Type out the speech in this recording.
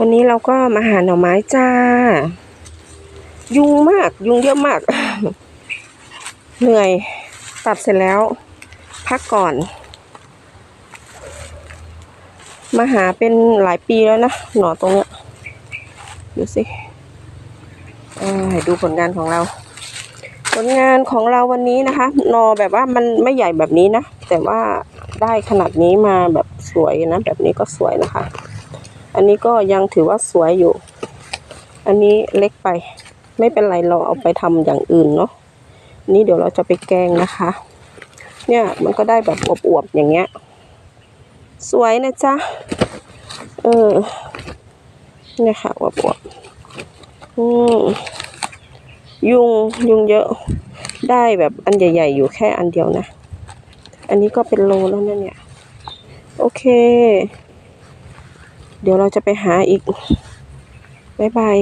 วันนี้เราก็มาหาหน่อไม้จ้า ยุงมาก ยุงเยอะมาก เหนื่อย ตัดเสร็จแล้ว พักก่อน มาหาเป็นหลายปีแล้วนะ หน่อตรงเนี้ย ดูสิให้ดูผลงานของเรา ผลงานของเราวันนี้นะคะหนอแบบว่ามันไม่ใหญ่แบบนี้นะ แต่ว่าได้ขนาดนี้มาแบบสวยนะ แบบนี้ก็สวยนะคะ อันนี้ก็ยังถือว่าสวยอยู่ อันนี้เล็กไป ไม่เป็นไรเราเอาไปทำอย่างอื่นเนาะนี่เดี๋ยวเราจะไปแกงนะคะ เนี่ยมันก็ได้แบบอวบๆอย่างเงี้ย สวยนะจ๊ะ เออเนี่ยค่ะอวบๆอืมยุงยุงเยอะได้แบบอันใหญ่ ๆ อยู่แค่อันเดียวนะ อันนี้ก็เป็นโลแล้วนะเนี่ย โอเค เดี๋ยวเราจะไปหาอีก บ๊ายบาย